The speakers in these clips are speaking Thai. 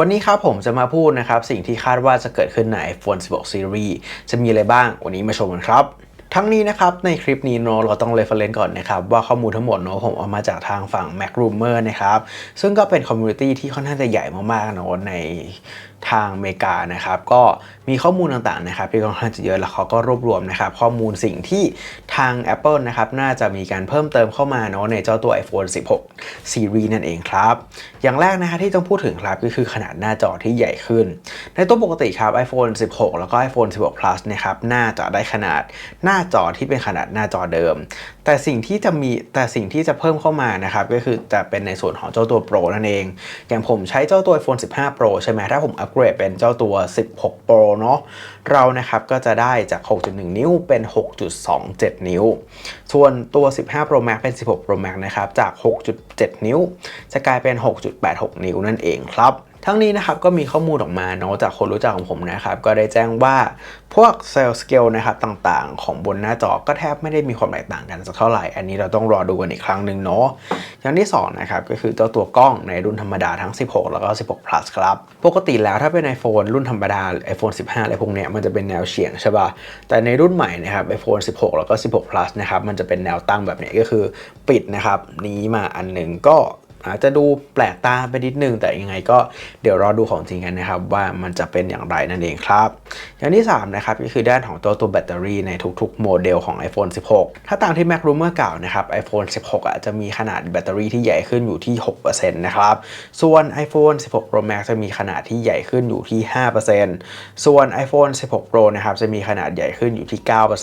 วันนี้ครับผมจะมาพูดนะครับ สิ่งที่คาดว่าจะเกิดขึ้นใน iPhone 16 Series จะมีอะไรบ้างวันนี้มาชมกันครับทั้งนี้นะครับในคลิปนี้เนาะเราต้องเรฟเฟรนก่อนนะครับว่าข้อมูลทั้งหมดเนาะผมเอามาจากทางฝั่ง Mac Rumor นะครับซึ่งก็เป็นคอมมูนิตี้ที่ค่อนข้างจะใหญ่มากๆเนาะใน ทางอเมริกานะครับก็มีข้อมูลต่างๆนะครับที่ค่อนข้างจะเยอะแล้วเขาก็รวบรวมนะครับข้อมูลสิ่งที่ทาง Apple นะครับน่าจะมีการเพิ่มเติมเข้ามาเนอะในเจ้าตัว iPhone 16 Series นั่นเองครับ อย่างแรกนะคะที่ต้องพูดถึงครับก็คือขนาดหน้าจอที่ใหญ่ขึ้น ในตัวปกติครับ iPhone 16 แล้วก็ iPhone 16 Plus นะครับน่าจะได้ขนาดหน้าจอที่เป็นขนาดหน้าจอเดิม แต่สิ่งที่จะมีแต่สิ่งที่จะเพิ่มเข้ามานะครับก็คือจะเป็นในส่วนของเจ้าตัว Pro นั่นเอง อย่างผมใช้เจ้าตัว iPhone 15 Pro ใช่ไหมถ้าผมอัปเกรดเป็นเจ้าตัว 16 Pro เนาะเรานะครับก็จะได้จาก 6.1 นิ้วเป็น 6.27 นิ้ว ส่วนตัว 15 Pro Max เป็น 16 Pro Max นะครับจาก 6.7 นิ้ว จะกลายเป็น 6.86 นิ้วนั่นเองครับ ทั้งนี้นะครับก็มีข้อมูลออกมาเนาะจากคนรู้จักของผมนะครับก็ได้แจ้งว่าพวกเซลล์สเกลนะครับต่างๆ ของบนหน้าจอก็แทบไม่ได้มีความแตกต่างกันสักเท่าไหร่ อันนี้เราต้องรอดูกันอีกครั้งหนึ่งเนาะอย่างที่2นะครับก็คือเจ้าตัวกล้องในรุ่นธรรมดาทั้ง 16 แล้วก็ 16 plus ครับปกติแล้วถ้าเป็น iPhone รุ่นธรรมดา iPhone 15อะไรพวกเนี้ยมันจะเป็นแนวเฉียงใช่ป่ะแต่ในรุ่นใหม่นะครับ iPhone 16 แล้วก็ 16 plus นะครับมันจะเป็นแนวตั้งแบบนี้ก็คือปิดนะครับนี้มาอันหนึ่งก็ อาจจะดูแปลกตาไปนิดนึง แต่ยังไงก็เดี๋ยวรอดูของจริงกันนะครับ ว่ามันจะเป็นอย่างไรนั่นเองครับ อย่างที่ 3 นะครับก็คือด้านของตัวตัวแบตเตอรี่ในทุกๆ โมเดลของ iPhone 16 ถ้าตามที่ Mac Rumor กล่าวนะครับ iPhone 16 อาจจะมีขนาดแบตเตอรี่ที่ใหญ่ขึ้นอยู่ที่ 6%นะครับ ส่วน iPhone 16 Pro Max จะมีขนาดที่ใหญ่ขึ้นอยู่ที่ 5%ส่วน iPhone 16 Pro นะครับจะมีขนาดใหญ่ขึ้นอยู่ที่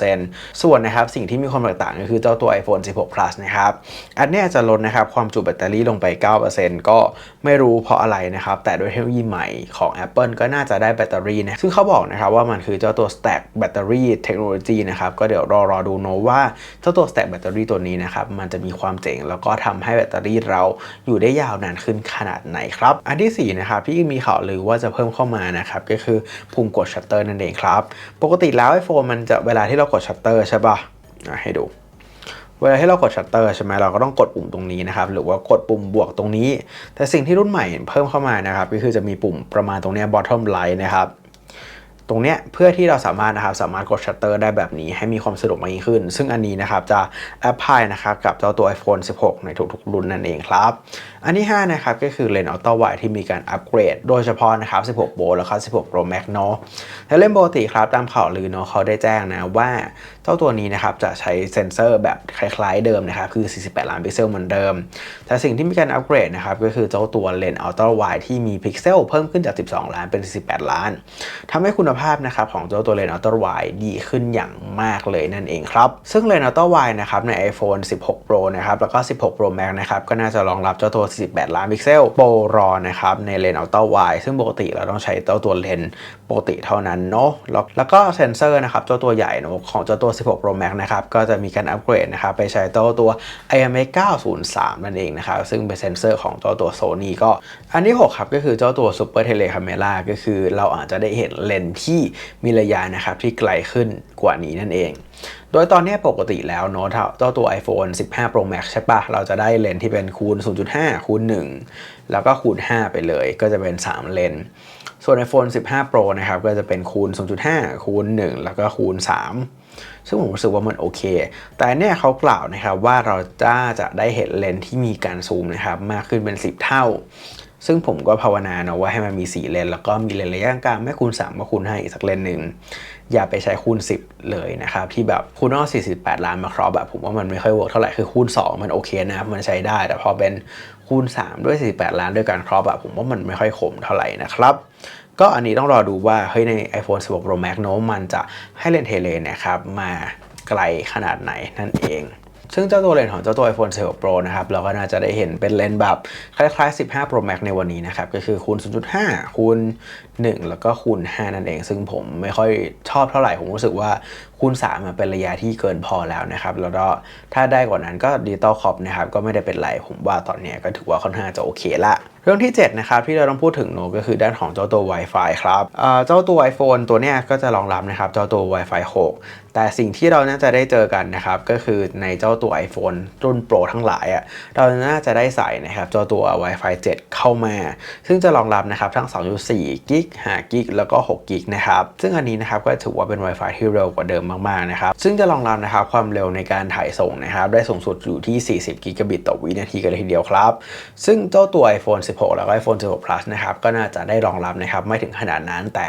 9%ส่วนนะครับสิ่งที่มีความแตกต่างก็คือเจ้าตัว iPhone 16 Plus นะครับอันนี้จะลดนะครับความจุแบตเตอรี่ลงไป9%ก็ไม่รู้เพราะอะไรนะครับ แต่ด้วยเทคโนโลยีใหม่ของ Apple ก็น่าจะได้แบตเตอรี่นะซึ่งเขาบอกนะครับว่ามันคือเจ้าตัว Stack Battery Technology นะครับ ก็เดี๋ยวรอรอดูโนว่าเจ้าตัว Stack Battery ตัวนี้นะครับ มันจะมีความเจ๋ง แล้วก็ทำให้แบตเตอรี่เราอยู่ได้ยาวนานขึ้นขนาดไหนครับ อันที่ 4 นะครับที่มีข่าวลือว่าจะเพิ่มเข้ามานะครับก็คือปุ่มกดชัตเตอร์นั่นเองครับ ปกติแล้ว iPhone มันจะเวลาที่เรากดชัตเตอร์ใช่ปะ่ะให้ดู เวลาที่เรากดชัตเตอร์ใช่ไหมเราก็ต้องกดปุ่มตรงนี้นะครับหรือว่ากดปุ่มบวกตรงนี้ แต่สิ่งที่รุ่นใหม่เพิ่มเข้ามานะครับก็คือจะมีปุ่มประมาณตรงนี้ bottom right นะครับ ตรงเนี้ยเพื่อที่เราสามารถนะครับสามารถกดชัตเตอร์ได้แบบนี้ให้มีความสะดวกมากยิ่งขึ้น ซึ่งอันนี้นะครับจะแอพพลายนะครับกับเจ้าตัว iPhone 16 ในทุกๆ รุ่นนั่นเองครับ อันที่5นะครับก็คือเลนส์อัลตร้าไวที่มีการอัปเกรด โดยเฉพาะนะครับ 16 Pro แล้วก็ 16 Pro Max เนาะและเล่นปกติครับตามข่าวลือเนาะเขาได้แจ้งนะว่าเจ้าตัวนี้นะครับจะใช้เซนเซอร์แบบคล้ายๆเดิมนะครับคือ 48 ล้านพิกเซลเหมือนเดิม แต่สิ่งที่มีการอัปเกรดนะครับก็คือเจ้าตัวเลนส์อัลตร้าไวที่มีพิกเซลเพิ่มขึ้นจาก 12 ล้านเป็น 48 ล้านทำให้คุณภาพนะครับของเจ้าตัวเลนส์อัลตร้าไวดีขึ้นอย่างมากเลยนั่นเองครับ ซึ่งเลนส์อัลตร้าไวนะครับใน iPhone 16 Pro นะครับแล้วก็ 16 Pro Max นะครับก็น่าจะรองรับเจ้าตัว 48 ล้านพิกเซลโปรรอนะครับในเลนส์อัลตร้าไวซึ่งปกติเราต้องใช้เจ้าตัวเลนส์ปกติเท่านั้นเนาะแล้วก็เซนเซอร์นะครับเจ้าตัวใหญ่เนอะของเจ้าตัว 16 Pro Max นะครับก็จะมีการอัปเกรดนะครับไปใช้เจ้าตัว IMX 903 นั่นเองนะครับซึ่งเป็นเซนเซอร์ของเจ้าตัว Sony ก็ อันที่ 6 ครับก็คือเจ้าตัว Super Tele Camera ก็คือเราอาจจะได้เห็นเลนส์ที่มีระยะนะครับที่ไกลขึ้นกว่านี้นั่นเอง โดยตอนนี้ปกติแล้วเนาะเจ้าตัว iPhone 15 Pro Max ใช่ปะเราจะได้เลนส์ที่เป็นคูณ 0.5 คูณ 1 แล้วก็คูณ 5 ไปเลย ก็จะเป็น 3 เลนส์ส่วน iPhone 15 Pro นะครับก็จะเป็นคูณ 0.5 คูณ 1 แล้วก็คูณ 3 ซึ่งผมรู้สึกว่ามันโอเค แต่เนี่ยเขากล่าวนะครับว่าเราจะจะได้เห็นเลนส์ที่มีการซูมนะครับมากขึ้นเป็น 10 เท่า ซึ่งผมก็ภาวนาเนาะว่าให้มันมี 4 เลน แล้วก็มีเลนระยะกลางไม่คูณ3มาคูณ5อีกสักเลนหนึ่งอย่าไปใช้คูณ 10 เลยนะครับ ที่แบบคูณนอก48 ล้านมาครอบแบบผมว่ามันไม่ค่อยเวิร์กเท่าไหร่คือคูณ 2 มันโอเคนะมันใช้ได้ แต่พอเป็นคูณ 3 ด้วย 48 ล้านด้วยการครอบแบบผมว่ามันไม่ค่อยคมเท่าไหร่นะครับก็อันนี้ต้องรอดูว่าเฮ้ยใน iPhone 16 Pro Max โน้มมันจะให้เลนเทเลนะครับมาไกลขนาดไหนนั่นเอง ซึ่งเจ้าตัวเลนส์ของเจ้าตัว iPhone 16 Pro นะครับ เราก็น่าจะได้เห็นเป็นเลนส์แบบคล้ายๆ 15 Pro Max ในวันนี้นะครับ ก็คือคูณ 0.5 คูณ 1 แล้วก็คูณ 5 นั่นเอง ซึ่งผมไม่ค่อยชอบเท่าไหร่ ผมรู้สึกว่า คูณ3มันเป็นระยะที่เกินพอแล้วนะครับแล้วก็ถ้าได้กว่านั้นก็ดิจิตอลคอปนะครับก็ไม่ได้เป็นไรผมว่าตอนนี้ก็ถือว่าค่อนข้างจะโอเคละเรื่องที่ 7 นะครับ ที่เราต้องพูดถึงโนก็คือด้านของเจ้าตัว Wi-Fi ครับเจ้าตัว iPhone ตัวเนี้ยก็จะรองรับนะครับเจ้าตัว Wi-Fi 6 แต่สิ่งที่เราน่าจะได้เจอกันนะครับ ก็คือในเจ้าตัว iPhone รุ่นโปรทั้งหลายอะเราน่าจะได้ใส่นะครับเจ้าตัว Wi-Fi 7 เข้ามา ซึ่งจะรองรับนะครับทั้ง 2.4กิก5กิกแล้วก็6กิกนะครับซึ่งอันนี้นะครับก็ถือว่าเป็น Wi-Fi ที่เร็วกว่าเดิมมากๆนะครับซึ่งจะรองรับนะครับความเร็วในการถ่ายส่งนะครับได้สูงสุดอยู่ที่ 40 กิกะบิตต่อวินาทีกันเลยทีเดียวครับ ซึ่งเจ้าตัว iPhone 16 แล้วก็ iPhone 16 Plus นะครับก็น่าจะได้รองรับนะครับไม่ถึงขนาดนั้นแต่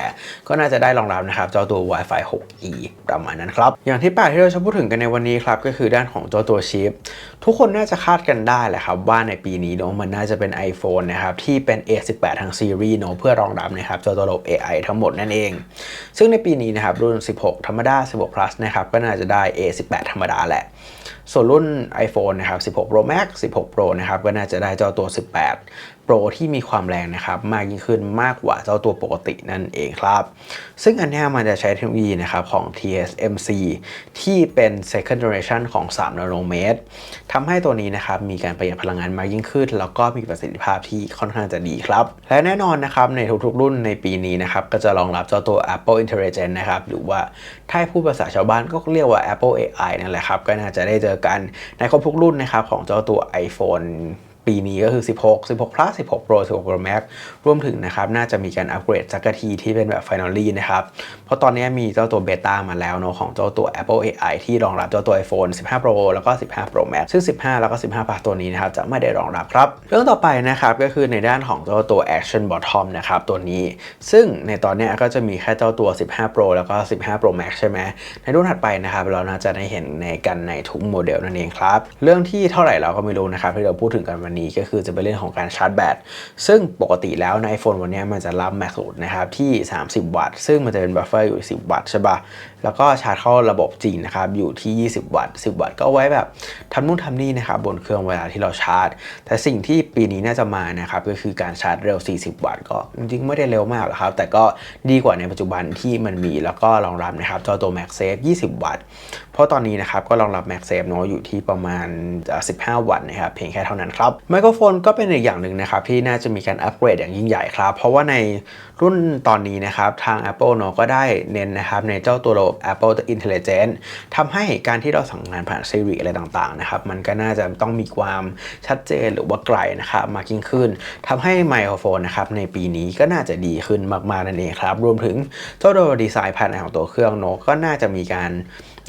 ก็น่าจะได้รองรับนะครับเจ้าตัว Wi-Fi 6E ประมาณนั้นครับอย่างที่แปดที่เราจะพูดถึงกันในวันนี้ครับก็คือด้านของเจ้าตัวชิปทุกคนน่าจะคาดกันได้แหละครับว่าในปีนี้เนาะมันน่าจะเป็น iPhone นะครับที่เป็น A18 ทางซีรีส์เนาะเพื่อรองรับนะครับเจ้าตัวระบบ AI ทั้งหมดนั่นเอง ซึ่งในปีนี้นะครับรุ่น 16 ธรรมดา 16 plus นะครับก็น่าจะได้ A18 ธรรมดาแหละ ส่วนรุ่น iPhone นะครับ 16 Pro Max 16 Pro นะครับ ก็น่าจะได้เจ้าตัว 18 Pro ที่มีความแรงนะครับ มากยิ่งขึ้นมากกว่าเจ้าตัวปกตินั่นเองครับ ซึ่งอันนี้มันจะใช้เทคโนโลยีนะครับของ TSMC ที่เป็น second generation ของ 3 นาโนเมตรทำให้ตัวนี้นะครับ มีการประหยัดพลังงานมากยิ่งขึ้น แล้วก็มีประสิทธิภาพที่ค่อนข้างจะดีครับ และแน่นอนนะครับ ในทุกๆ รุ่นในปีนี้นะครับ ก็จะรองรับเจ้าตัว Apple Intelligence นะครับ หรือว่าถ้าพูดภาษาชาวบ้านก็เรียกว่า Apple AI นั่นแหละครับ ก็น่าจะได้เจอกันในครบทุกรุ่นนะครับของเจ้าตัว iPhone ปีนี้ก็คือ 16 16 plus 16 pro 16 pro max รวมถึงนะครับ น่าจะมีการอัปเกรดสักทีที่เป็นแบบ finally นะครับ เพราะตอนนี้มีเจ้าตัวเบต้ามาแล้วเนาะของเจ้าตัว Apple AI ที่รองรับเจ้าตัว iPhone 15 Pro แล้วก็ 15 Pro Max ซึ่ง 15 แล้วก็ 15 plus ตัวนี้นะครับ จะไม่ได้รองรับครับ เรื่องต่อไปนะครับก็คือในด้านของเจ้าตัว Action Bottom นะครับตัวนี้ ซึ่งในตอนนี้ก็จะมีแค่เจ้าตัว 15 Pro แล้วก็ 15 Pro Max ใช่ไหมในรุ่นถัดไปนะครับเราน่าจะได้เห็นในกันในทุกโมเดลนั่นเองครับเรื่องที่เท่าไหร่เราก็ไม่รู้นะครับที่เราพูดถึงกันวันนี้ก็คือจะเป็นเรื่องของการชาร์จแบต ซึ่งปกติแล้วใน iPhone วันนี้มันจะรับแม็กซ์สุดนะครับที่ 30 วัตต์ ซึ่งมันจะเป็นบัฟเฟอร์อยู่ 10 วัตต์ใช่ปะ แล้วก็ชาร์จเข้าระบบจริงนะครับอยู่ที่ 20 วัตต์ 10 วัตต์ก็ไว้แบบทำนู่นทำนี่นะครับบนเครื่องเวลาที่เราชาร์จ แต่สิ่งที่ปีนี้น่าจะมานะครับก็คือการชาร์จเร็ว 40 วัตต์ก็จริงๆไม่ได้เร็วมากหรอกครับ แต่ก็ดีกว่าในปัจจุบันที่มันมีแล้วก็รองรับนะครับจอตัว MagSafe 20 วัตต์ เพราะตอนนี้นะครับก็รองรับ MagSafe เนาะอยู่ที่ประมาณ 15 วัตต์นะครับเพียงแค่เท่านั้นครับไมโครโฟนก็เป็นอีกอย่างหนึ่งนะครับที่น่าจะมีการอัปเกรดอย่างยิ่งใหญ่ครับเพราะว่าในรุ่นตอนนี้นะครับทาง Apple เนาะก็ได้เน้นนะครับในเจ้าตัวระบบ Apple Intelligent ทำให้การที่เราสั่งงานผ่าน Siri อะไรต่างๆนะครับมันก็น่าจะต้องมีความชัดเจนหรือว่าไกลนะครับมากยิ่งขึ้นทำให้ไมโครโฟนนะครับในปีนี้ก็น่าจะดีขึ้นมากๆนั่นเองครับ รวมถึงเจ้าตัวดีไซน์ภายในของตัวเครื่องเนาะก็น่าจะมีการ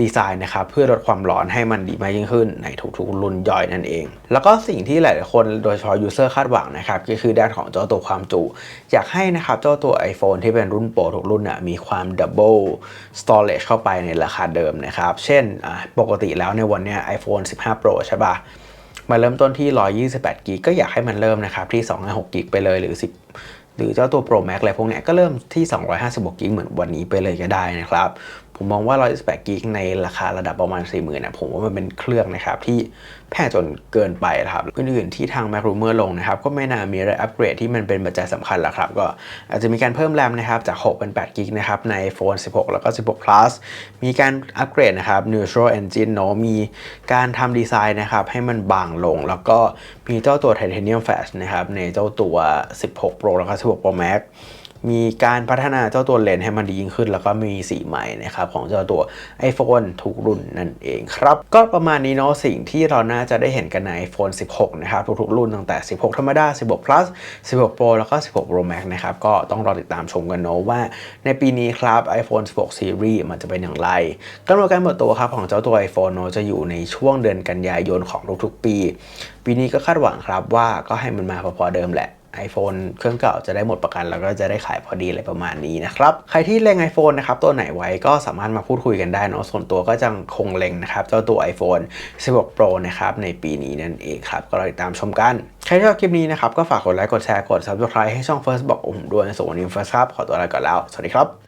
ดีไซน์นะครับเพื่อลดความร้อนให้มันดีมากยิ่งขึ้นในทุกๆรุ่นย่อยนั่นเอง แล้วก็สิ่งที่หลายๆคนโดยเฉพาะยูเซอร์คาดหวังนะครับก็คือด้านของเจ้าตัวความจุ อยากให้นะครับเจ้าตัว iPhone ที่เป็นรุ่นโปรทุกรุ่นน่ะมีความ Double Storage เข้าไปในราคาเดิมนะครับ เช่นปกติแล้วในวันนี้ iPhone 15 Pro ใช่ปะมาเริ่มต้นที่ 128 กิก ก็อยากให้มันเริ่มนะครับที่ 256 กิกไปเลยหรือ 10 หรือเจ้าตัว Pro Max อะไรพวกนี้ก็เริ่มที่ 256 กิกเหมือนวันนี้ไปเลยก็ได้นะครับผมมองว่า128กิกในราคาระดับประมาณ 40,000นะผมว่ามันเป็นเครื่องนะครับที่แพงจนเกินไปครับอื่นๆที่ทาง Mac Rumor ลงนะครับก็ไม่น่ามีอะไรอัปเกรดที่มันเป็นปัจจัยสำคัญแล้วครับ ก็อาจจะมีการเพิ่มแรมนะครับจาก 6 เป็น8กิกนะครับใน iPhone 16 แล้วก็ 16 plus มีการอัปเกรดนะครับ Neutral Engine เนาะมีการทำดีไซน์นะครับให้มันบางลง แล้วก็มีเจ้าตัว Titanium Flash นะครับในเจ้าตัว 16 Pro แล้วก็ 16 Pro Max มีการพัฒนาเจ้าตัวเลนส์ให้มันดียิ่งขึ้น แล้วก็มีสีใหม่นะครับของเจ้าตัว iPhone ทุกรุ่นนั่นเองครับ ก็ประมาณนี้เนาะสิ่งที่เราน่าจะได้เห็นกันใน iPhone 16 นะครับ ทุกๆรุ่นตั้งแต่ 16 ธรรมดา 16 plus 16 Pro แล้วก็ 16 Pro Max นะครับ ก็ต้องรอติดตามชมกันเนาะว่า ในปีนี้ครับ iPhone 16 Series มันจะเป็นอย่างไรกำหนดการเปิดตัวครับของเจ้าตัว iPhone เนาะจะอยู่ในช่วงเดือนกันยายนของทุกๆปี ปีนี้ก็คาดหวังครับว่าก็ให้มันมาพอๆเดิมแหละ iPhone เครื่องเก่าจะได้หมดประกัน แล้วก็จะได้ขายพอดีอะไรประมาณนี้นะครับ ใครที่เล็ง iPhone นะครับตัวไหนไว้ก็สามารถมาพูดคุยกันได้เนาะส่วนตัวก็จะคงเล็งนะครับเจ้าตัว iPhone 16 Pro นะครับในปีนี้นั่นเองครับก็รอติดตามชมกันใครที่ชอบคลิปนี้นะครับก็ฝากกดไลค์กดแชร์กด Subscribe ให้ช่อง First บอกผมด้วยส่วนวันนี้ First ครับขอตัวลาก่อนแล้ว สวัสดีครับ